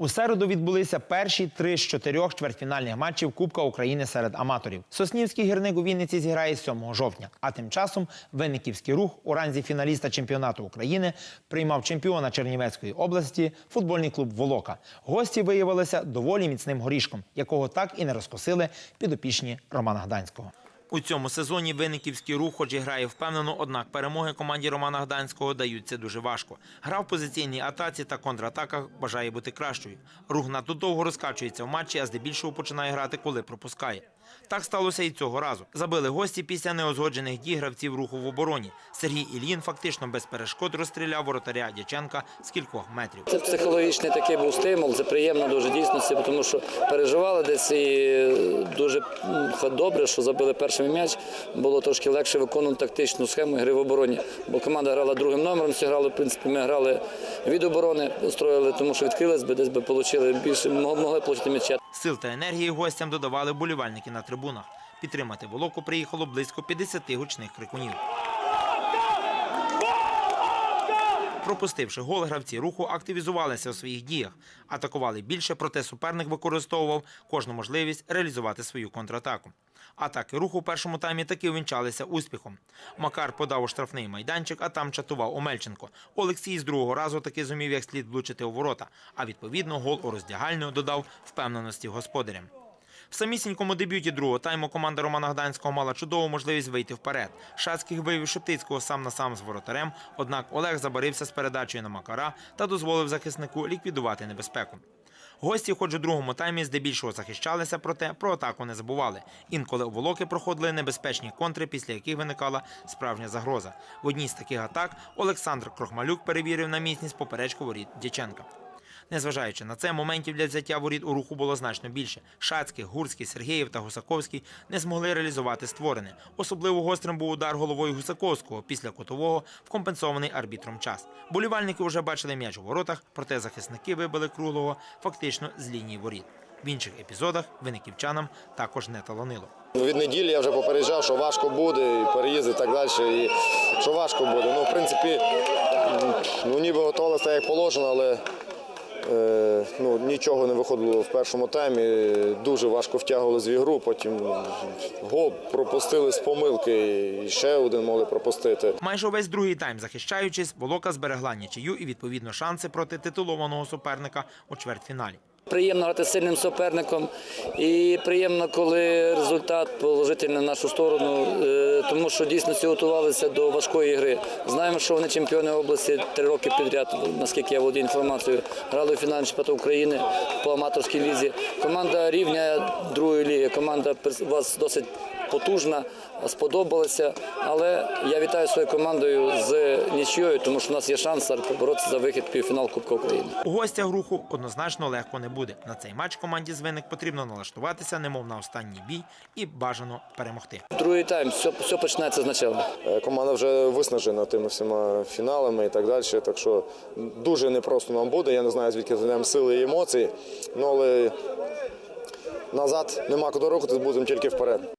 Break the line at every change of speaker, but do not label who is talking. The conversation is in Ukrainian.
У середу відбулися перші три з чотирьох чвертьфінальних матчів Кубка України серед аматорів. Соснівський гірник у Вінниці зіграє 7 жовтня. А тим часом Винниківський рух у ранзі фіналіста чемпіонату України приймав чемпіона Чернівецької області футбольний клуб Волока. Гості виявилися доволі міцним горішком, якого так і не розкосили підопічні Романа Гданського. У цьому сезоні Винниківський рух, хоч і грає впевнено, однак перемоги команді Романа Гданського даються дуже важко. Гра в позиційній атаці та контратаках бажає бути кращою. Рух надто довго розкачується в матчі, а здебільшого починає грати, коли пропускає. Так сталося і цього разу. Забили гості після неозгоджених дій гравців руху в обороні. Сергій Ільїн фактично без перешкод розстріляв воротаря Дяченка з кількох метрів.
Це психологічний такий був стимул, це приємно дуже дійсності, тому що переживали десь і дуже добре, що забили перший м'яч. Було трошки легше виконувати тактичну схему гри в обороні. Бо команда грала другим номером, всі грали, в принципі, ми грали від оборони, строїли, тому що відкрились би, десь би отримали більше, могли отримати м'яча.
Сил та енергії гостям додавали болівальники на трибунах. Підтримати волоку приїхало близько 50 гучних крикунів. Пропустивши гол, гравці руху активізувалися у своїх діях, атакували більше, проте суперник використовував кожну можливість реалізувати свою контратаку. Атаки руху у першому таймі таки увінчалися успіхом. Макар подав у штрафний майданчик, а там чатував Омельченко. Олексій з другого разу таки зумів як слід влучити у ворота, а відповідно гол у роздягальню додав впевненості господарям. В самісінькому дебюті другого тайму команда Романа Гданського мала чудову можливість вийти вперед. Шацьких вивів Шептицького сам на сам з воротарем, однак Олег забарився з передачею на Макара та дозволив захиснику ліквідувати небезпеку. Гості, хоч у другому таймі, здебільшого захищалися, проте про атаку не забували. Інколи у волоки проходили небезпечні контри, після яких виникала справжня загроза. В одній з таких атак Олександр Крохмалюк перевірив на міцність поперечку воріт Дяченка. Незважаючи на це, моментів для взяття воріт у руху було значно більше. Шацький, Гурський, Сергієв та Гусаковський не змогли реалізувати створене. Особливо гострим був удар головою Гусаковського після котового в компенсований арбітром час. Болівальники вже бачили м'яч у воротах, проте захисники вибили круглого фактично з лінії воріт. В інших епізодах виниківчанам також не таланило.
Від неділі я вже попереджав, що важко буде, і переїзд і так далі, і що важко буде. Ну, в принципі, ну, ніби готувалися як положено, але ну, нічого не виходило в першому таймі. Дуже важко втягували в ігру, потім гол пропустили з помилки, і ще один могли пропустити.
Майже увесь другий тайм захищаючись, Волока зберегла нічию і відповідно шанси проти титулованого суперника у чвертьфіналі.
Приємно грати з сильним суперником і приємно, коли результат положительний на нашу сторону, е, тому що дійсно всі готувалися до важкої гри. Знаємо, що вони чемпіони області три роки підряд, наскільки я володію інформацією, грали у фіналі чемпіонату України по аматорській лізі. Команда рівня другої ліги, команда вас досить потужна, сподобалася. Але я вітаю свою командою з нічією, тому що у нас є шанс поборотися за вихід в півфінал Кубка України.
У гостях руху однозначно легко не буде. На цей матч команді з виник потрібно налаштуватися, немов на останній бій, і бажано перемогти.
Другий тайм, все, все починається спочатку.
Е, Команда вже виснажена тими всіма фіналами і так далі. Так що дуже непросто нам буде. Я не знаю, звідки знайдемо сили і емоції. Ну, але назад нема куди рухатись, будемо тільки вперед.